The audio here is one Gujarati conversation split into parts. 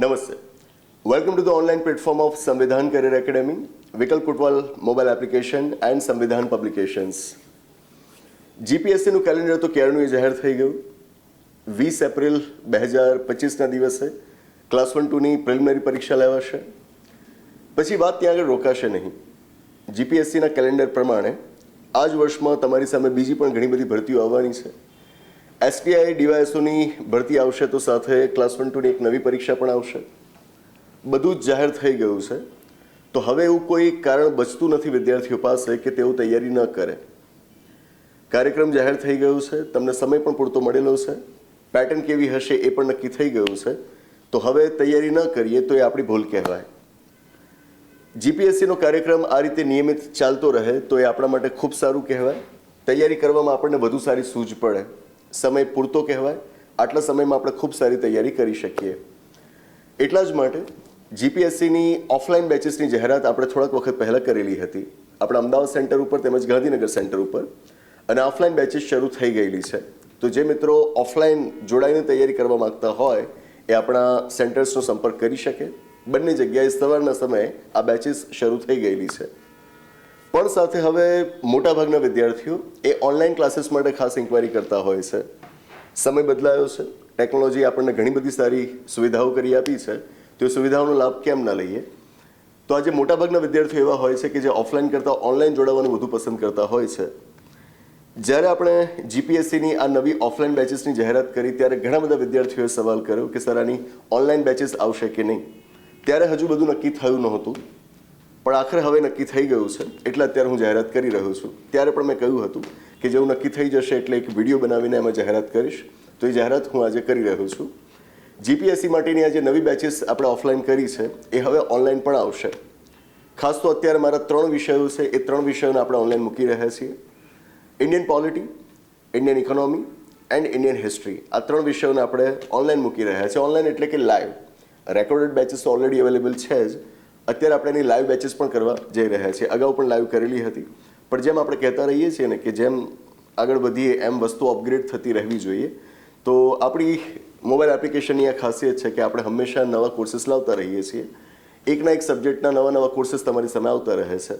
નમસ્તે welcome to the online platform of Samvidhan career academy Vikalp Kutwal mobile application and Samvidhan publications જીપીએસસીનું calendar તો ક્યારનું એ જાહેર થઈ ગયું? વીસ એપ્રિલ બે હજાર પચીસના દિવસે ક્લાસ વન ટુની પ્રિલિમિનરી પરીક્ષા લેવાશે. પછી વાત ત્યાં આગળ રોકાશે નહીં. જીપીએસસીના કેલેન્ડર પ્રમાણે આ જ વર્ષમાં તમારી સામે બીજી પણ ઘણી બધી ભરતીઓ આવવાની છે. એસટીઆઈ ડીવાયએસઓની ભરતી આવશે તો સાથે ક્લાસ વન ટુની એક નવી પરીક્ષા પણ આવશે. બધું જ જાહેર થઈ ગયું છે. તો હવે એવું કોઈ કારણ બચતું નથી વિદ્યાર્થીઓ પાસે કે તેઓ તૈયારી ન કરે. કાર્યક્રમ જાહેર થઈ ગયો છે. તમને સમય પણ પૂરતો મળેલો છે. પેટર્ન કેવી હશે એ પણ નક્કી થઈ ગયું છે. તો હવે તૈયારી ન કરીએ તો એ આપણી ભૂલ કહેવાય. જીપીએસસીનો કાર્યક્રમ આ રીતે નિયમિત ચાલતો રહે તો એ આપણા માટે ખૂબ સારું કહેવાય. તૈયારી કરવામાં આપણને વધુ સારી સૂઝ પડે. સમય પૂરતો કહેવાય. આટલા સમયમાં આપણે ખૂબ સારી તૈયારી કરી શકીએ. એટલા જ માટે જીપીએસસીની ઓફલાઈન બેચીસની જાહેરાત આપણે થોડાક વખત પહેલાં કરેલી હતી. આપણા અમદાવાદ સેન્ટર ઉપર તેમજ ગાંધીનગર સેન્ટર ઉપર. અને ઓફલાઈન બેચીસ શરૂ થઈ ગયેલી છે. તો જે મિત્રો ઓફલાઈન જોડાઈને તૈયારી કરવા માંગતા હોય, એ આપણા સેન્ટર્સનો સંપર્ક કરી શકે. બંને જગ્યાએ સવારના સમયે આ બેચીસ શરૂ થઈ ગયેલી છે. પણ સાથે હવે મોટાભાગના વિદ્યાર્થીઓ એ ઓનલાઈન ક્લાસીસ માટે ખાસ ઇન્ક્વાયરી કરતા હોય છે. સમય બદલાયો છે. ટેકનોલોજી આપણને ઘણી બધી સારી સુવિધાઓ કરી આપી છે. તો એ સુવિધાઓનો લાભ કેમ ના લઈએ? તો આજે મોટાભાગના વિદ્યાર્થીઓ એવા હોય છે કે જે ઓફલાઈન કરતાં ઓનલાઈન જોડાવાનું વધુ પસંદ કરતા હોય છે. જ્યારે આપણે જીપીએસસીની આ નવી ઓફલાઈન બેચીસની જાહેરાત કરી, ત્યારે ઘણા બધા વિદ્યાર્થીઓએ સવાલ કર્યો કે, સર, આની ઓનલાઈન બેચીસ આવશે કે નહીં? ત્યારે હજુ બધું નક્કી થયું નહોતું. પણ આખરે હવે નક્કી થઈ ગયું છે. એટલે અત્યારે હું જાહેરાત કરી રહ્યો છું. ત્યારે પણ મેં કહ્યું હતું કે જેવું નક્કી થઈ જશે એટલે એક વીડિયો બનાવીને એમાં જાહેરાત કરીશ. તો એ જાહેરાત હું આજે કરી રહ્યો છું. જીપીએસસી માટેની આ જે નવી બેચીસ આપણે ઓફલાઈન કરી છે, એ હવે ઓનલાઈન પણ આવશે. ખાસ તો અત્યારે મારા ત્રણ વિષયો છે. એ ત્રણ વિષયોને આપણે ઓનલાઈન મૂકી રહ્યા છીએ. Indian polity Indian economy and Indian history આ ત્રણ વિષયોને આપણે ઓનલાઈન મૂકી રહ્યા છીએ. ઓનલાઈન એટલે કે live recorded batches already available છે જ. અત્યારે આપણે એની લાઈવ બેચીસ પણ કરવા જઈ રહ્યા છીએ. અગાઉ પણ લાઈવ કરેલી હતી. પણ જેમ આપણે કહેતા રહીએ છીએ ને કે જેમ આગળ વધીએ એમ વસ્તુ અપગ્રેડ થતી રહેવી જોઈએ. તો આપણી મોબાઈલ એપ્લિકેશનની આ ખાસિયત છે કે આપણે હંમેશા નવા કોર્સીસ લાવતા રહીએ છીએ. એકના એક સબ્જેક્ટના નવા નવા કોર્સીસ તમારી સામે આવતા રહે છે.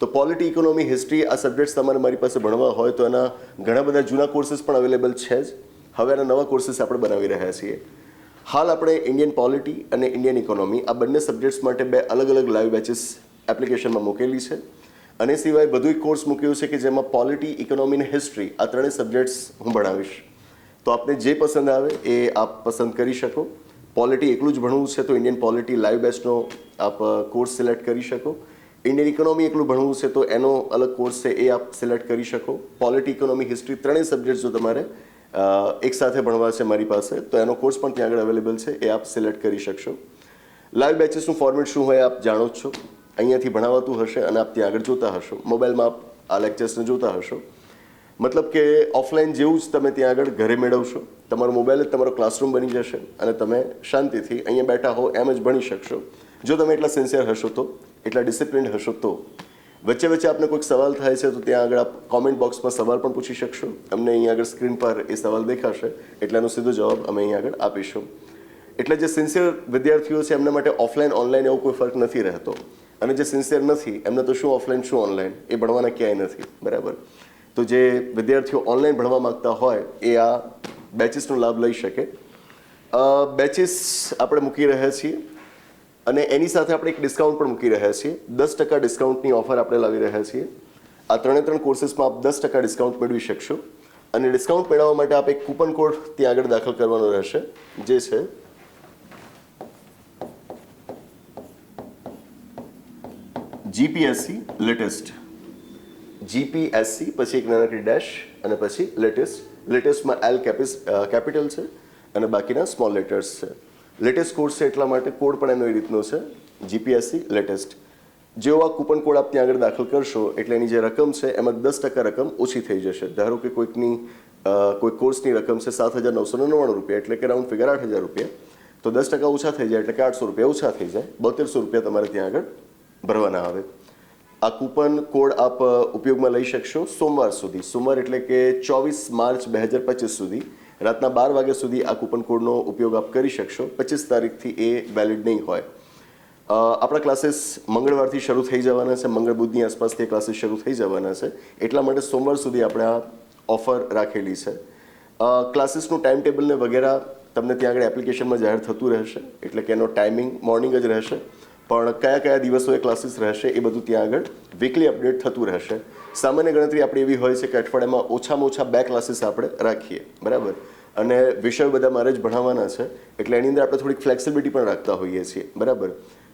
તો પોલિટી ઇકોનોમી હિસ્ટ્રી આ સબ્જેક્ટ્સ તમારે મારી પાસે ભણવા હોય તો એના ઘણા બધા જૂના કોર્સીસ પણ અવેલેબલ છે જ. હવે એના નવા કોર્સીસ આપણે બનાવી રહ્યા છીએ. હાલ આપણે ઇન્ડિયન પોલિટી અને ઇન્ડિયન ઇકોનોમી આ બંને સબ્જેક્ટ્સ માટે બે અલગ અલગ લાઈવ બેચીસ એપ્લિકેશનમાં મૂકેલી છે. અને સિવાય બધું એક કોર્સ મૂક્યો છે કે જેમાં પોલિટી ઇકોનોમી અને હિસ્ટ્રી આ ત્રણેય સબ્જેક્ટ્સ હું ભણાવીશ. તો આપને જે પસંદ આવે એ આપ પસંદ કરી શકો. પોલિટી એકલું જ ભણવું છે તો ઇન્ડિયન પોલિટી લાઈવ બેચનો આપ કોર્સ સિલેક્ટ કરી શકો. ઇન્ડિયન ઇકોનોમી એકલું ભણવું છે તો એનો અલગ કોર્સ છે એ આપ સિલેક્ટ કરી શકો. પોલિટી ઇકોનોમી હિસ્ટ્રી ત્રણેય સબ્જેક્ટ જો તમારે એક સાથે ભણવા છે મારી પાસે, તો એનો કોર્સ પણ ત્યાં આગળ અવેલેબલ છે, એ આપ સિલેક્ટ કરી શકશો. લાઈવ બેચીસનું ફોર્મેટ શું હોય આપ જાણો જ છો. અહીંયાથી ભણાવાતું હશે અને આપ ત્યાં આગળ જોતા હશો. મોબાઈલમાં આપ આ લેક્ચર્સને જોતા હશો. મતલબ કે ઓફલાઈન જેવું જ તમે ત્યાં આગળ ઘરે મેળવશો. તમારો મોબાઈલ જ તમારો ક્લાસરૂમ બની જશે અને તમે શાંતિથી અહીંયા બેઠા હો એમ જ ભણી શકશો. જો તમે એટલા સિન્સિયર હશો તો, એટલા ડિસિપ્લિન હશો તો. વચ્ચે વચ્ચે આપને કોઈક સવાલ થાય છે, તો ત્યાં આગળ આપ કોમેન્ટ બોક્સમાં સવાલ પણ પૂછી શકશો. અમને અહીંયા આગળ સ્ક્રીન પર એ સવાલ દેખાશે, એટલે એનો સીધો જવાબ અમે અહીંયા આગળ આપીશું. એટલે જે સિન્સિયર વિદ્યાર્થીઓ છે, એમના માટે ઓફલાઈન ઓનલાઈન એવો કોઈ ફરક નથી રહેતો. અને જે સિન્સિયર નથી, એમને તો શું ઓફલાઈન શું ઓનલાઈન એ ભણવાના ક્યાંય નથી, બરાબર? તો જે વિદ્યાર્થીઓ ઓનલાઈન ભણવા માગતા હોય, એ આ બેચીસનો લાભ લઈ શકે. બેચીસ આપણે મૂકી રહ્યા છીએ. અને એની સાથે આપણે એક ડિસ્કાઉન્ટ પણ મૂકી રહ્યા છીએ. દસ ટકા ડિસ્કાઉન્ટની ઓફર આપણે લાવી રહ્યા છીએ. આ ત્રણે ત્રણ કોર્સીસમાં આપ દસ ટકા ડિસ્કાઉન્ટ મેળવી શકશો. અને ડિસ્કાઉન્ટ મેળવવા માટે આપ એક કૂપન કોડ ત્યાં આગળ દાખલ કરવાનો રહેશે, જે છે જીપીએસસી લેટેસ્ટ જીપીએસસી પછી એક નાનકડી ડેશ અને પછી લેટેસ્ટ લેટેસ્ટમાં એલ કેપિસ કેપિટલ છે, અને બાકીના સ્મોલ લેટર્સ છે. લેટેસ્ટ કોર્સ છે એટલા માટે કોડ પણ એનો એ રીતનો છે જીપીએસસી લેટેસ્ટ જેવો આ કૂપન કોડ આપ ત્યાં આગળ દાખલ કરશો, એટલે એની જે રકમ છે, એમાં દસ ટકા રકમ ઓછી થઈ જશે. ધારો કે કોઈકની કોઈ કોર્સની રકમ છે સાત હજાર નવસો નવ્વાણું રૂપિયા, એટલે કે રાઉન્ડ ફિગર આઠ હજાર રૂપિયા, તો દસ ટકા ઓછા થઈ જાય, એટલે કે આઠસો રૂપિયા ઓછા થઈ જાય. બોતેરસો રૂપિયા તમારે ત્યાં આગળ ભરવાના આવે. આ કૂપન કોડ આપ ઉપયોગમાં લઈ શકશો સોમવાર સુધી. સોમવાર એટલે કે ચોવીસ માર્ચ બે હજાર પચીસ સુધી. રાતના બાર વાગ્યા સુધી આ કૂપન કોડનો ઉપયોગ આપ કરી શકશો. પચીસ તારીખથી એ વેલિડ નહીં હોય. આપણા ક્લાસીસ મંગળવારથી શરૂ થઈ જવાના છે. મંગળ બુધની આસપાસથી ક્લાસીસ શરૂ થઈ જવાના છે. એટલા માટે સોમવાર સુધી આપણે આ ઓફર રાખેલી છે. ક્લાસીસનું ટાઈમ ટેબલને વગેરે તમને ત્યાં આગળ એપ્લિકેશનમાં જાહેર થતું રહેશે. એટલે કે એનો ટાઈમિંગ મોર્નિંગ જ રહેશે. પણ કયા કયા દિવસોએ ક્લાસીસ રહેશે એ બધું ત્યાં આગળ વીકલી અપડેટ થતું રહેશે. સામાન્ય ગણતરી આપણી એવી હોય છે કે અઠવાડિયામાં ઓછામાં ઓછા બે ક્લાસીસ આપણે રાખીએ, બરાબર? અને વિષયો બધા મારે જ ભણાવવાના છે, એટલે એની અંદર આપણે થોડીક ફ્લેક્સિબિલિટી પણ રાખતા હોઈએ છીએ, બરાબર?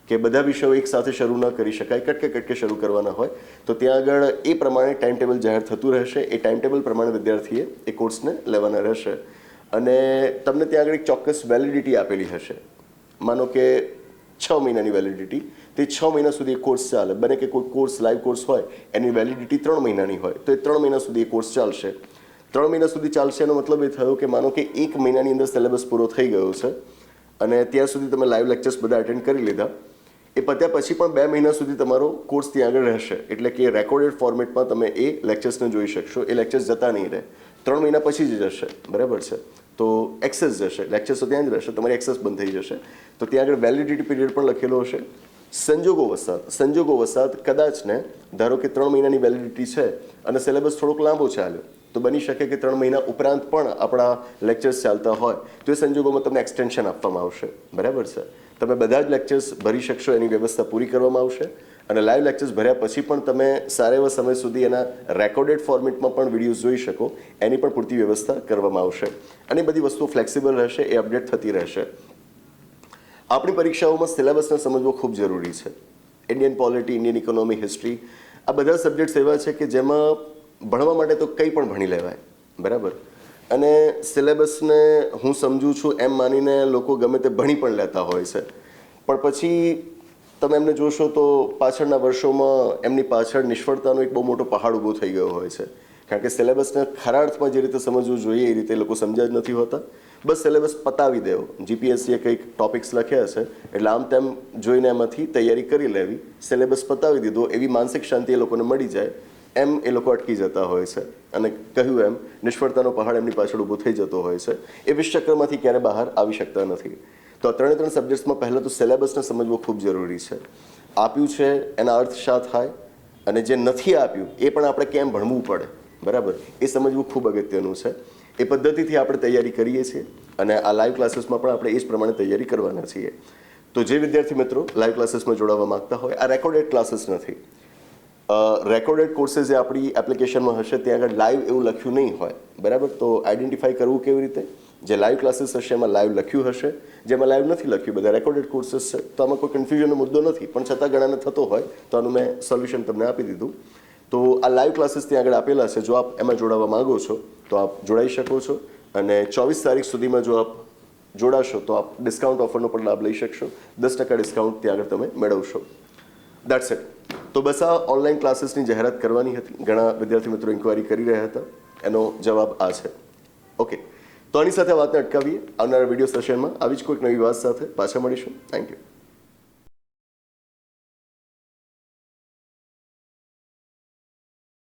કે બધા વિષયો એક સાથે શરૂ ન કરી શકાય, કટકે કટકે શરૂ કરવાના હોય, તો ત્યાં આગળ એ પ્રમાણે ટાઈમ ટેબલ જાહેર થતું રહેશે, એ ટાઈમ ટેબલ પ્રમાણે વિદ્યાર્થીએ એ કોર્સને લેવાના રહેશે. અને તમને ત્યાં આગળ એક ચોક્કસ વેલિડિટી આપેલી હશે. માનો કે છ મહિનાની વેલિડિટી તે છ મહિના સુધી એ કોર્સ ચાલે. બને કે કોઈ કોર્સ લાઈવ કોર્સ હોય, એની વેલિડિટી ત્રણ મહિનાની હોય, તો એ ત્રણ મહિના સુધી એ કોર્સ ચાલશે. ત્રણ મહિના સુધી ચાલશે એનો મતલબ એ થયો કે માનો કે એક મહિનાની અંદર સિલેબસ પૂરો થઈ ગયો છે અને ત્યાં સુધી તમે લાઈવ લેક્ચર્સ બધા અટેન્ડ કરી લીધા. એ પત્યા પછી પણ બે મહિના સુધી તમારો કોર્સ ત્યાં આગળ રહેશે. એટલે કે રેકોર્ડેડ ફોર્મેટમાં તમે એ લેક્ચર્સને જોઈ શકશો. એ લેક્ચર્સ જતા નહીં રહે. ત્રણ મહિના પછી જ જશે. બરાબર છે? તો એક્સેસ જશે લેક્ચર્સ તો ત્યાં જ રહેશે, તમારી એક્સેસ બંધ થઈ જશે. તો ત્યાં આગળ વેલિડિટી પીરિયડ પણ લખેલો હશે. સંજોગો વસાત સંજોગો વસાત કદાચ ને ધારો કે ત્રણ મહિનાની વેલિડિટી છે અને સિલેબસ થોડોક લાંબો ચાલ્યો, તો બની શકે કે ત્રણ મહિના ઉપરાંત પણ આપણા લેક્ચર્સ ચાલતા હોય, તો એ સંજોગોમાં તમને એક્સટેન્શન આપવામાં આવશે. બરાબર છે? તમે બધા જ લેક્ચર્સ ભરી શકશો, એની વ્યવસ્થા પૂરી કરવામાં આવશે. અને લાઈવ લેક્ચર્સ ભર્યા પછી પણ તમે સારા એવા સમય સુધી એના રેકોર્ડેડ ફોર્મેટમાં પણ વિડીયોઝ જોઈ શકો. એની પણ પૂરતી વ્યવસ્થા કરવામાં આવશે. અને બધી વસ્તુઓ ફ્લેક્સિબલ રહેશે, એ અપડેટ થતી રહેશે. આપણી પરીક્ષાઓમાં સિલેબસને સમજવો ખૂબ જરૂરી છે. Indian polity Indian economy history આ બધા સબ્જેક્ટ્સ એવા છે કે જેમાં ભણવા માટે તો કંઈ પણ ભણી લેવાય. બરાબર? અને સિલેબસને હું સમજું છું એમ માનીને લોકો ગમે તે ભણી પણ લેતા હોય છે. પણ પછી તમે એમને જોશો તો પાછળના વર્ષોમાં એમની પાછળ નિષ્ફળતાનો એક બહુ મોટો પહાડ ઊભો થઈ ગયો હોય છે. કારણ કે સિલેબસને ખરા અર્થમાં જે રીતે સમજવું જોઈએ એ રીતે લોકો સમજ્યા જ નથી હોતા. બસ સિલેબસ પતાવી દેવો. જીપીએસસીએ કંઈક ટોપિક્સ લખ્યા છે એટલે આમ તેમ જોઈને એમાંથી તૈયારી કરી લેવી, સિલેબસ પતાવી દીધો, એવી માનસિક શાંતિ એ લોકોને મળી જાય, એમ એ લોકો અટકી જતા હોય છે. અને કહ્યું એમ, નિષ્ફળતાનો પહાડ એમની પાછળ ઊભો થઈ જતો હોય છે. એ વિશ્વચક્રમાંથી ક્યારે બહાર આવી શકતા નથી. તો ત્રણે ત્રણ સબ્જેક્ટ્સમાં પહેલાં તો સિલેબસને સમજવો ખૂબ જરૂરી છે. આપ્યું છે, એના અર્થ શા થાય? અને જે નથી આપ્યું, એ પણ આપણે કેમ ભણવું પડે? બરાબર? એ સમજવું ખૂબ અગત્યનું છે. એ પદ્ધતિથી આપણે તૈયારી કરીએ છીએ અને આ લાઈવ ક્લાસીસમાં પણ આપણે એ જ પ્રમાણે તૈયારી કરવાના છીએ. તો જે વિદ્યાર્થી મિત્રો લાઈવ ક્લાસીસમાં જોડાવા માંગતા હોય, આ રેકોર્ડેડ ક્લાસીસ નથી. રેકોર્ડેડ કોર્सेस જે આપણી એપ્લિકેશનમાં હશે, ત્યાં આગળ લાઈવ એવું લખ્યું નહીં હોય. બરાબર? તો આઈડેન્ટિફાઈ કરવું કેવી રીતે? જે લાઈવ ક્લાસીસ હશે, એમાં લાઈવ લખ્યું હશે. જેમાં લાઈવ નથી લખ્યું, બધા રેકોર્ડેડ કોર્સીસ છે, તો આમાં કોઈ કન્ફ્યુઝનનો મુદ્દો નથી. પણ છતાં ઘણાને થતો હોય, તો આનું મેં સોલ્યુશન તમને આપી દીધું. તો આ લાઈવ ક્લાસીસ ત્યાં આગળ આપેલા છે, જો આપ એમાં જોડાવા માંગો છો, તો આપ જોડાઈ શકો છો. અને ચોવીસ તારીખ સુધીમાં જો આપ જોડાશો, તો આપ ડિસ્કાઉન્ટ ઓફરનો પણ લાભ લઈ શકશો. દસ ટકા ડિસ્કાઉન્ટ ત્યાં આગળ તમે મેળવશો. દેટ્સ ઇટ તો બસ આ ઓનલાઈન ક્લાસીસની જાહેરાત કરવાની હતી. ઘણા વિદ્યાર્થી મિત્રો ઇન્ક્વાયરી કરી રહ્યા હતા. એનો જવાબ આ છે. ઓકે તો આની સાથે વાતને અટકાવીએ આવનારા વીડિયો સેશનમાં આવી જ કોઈક નવી વાત સાથે. પાછા મળીશું. Thank you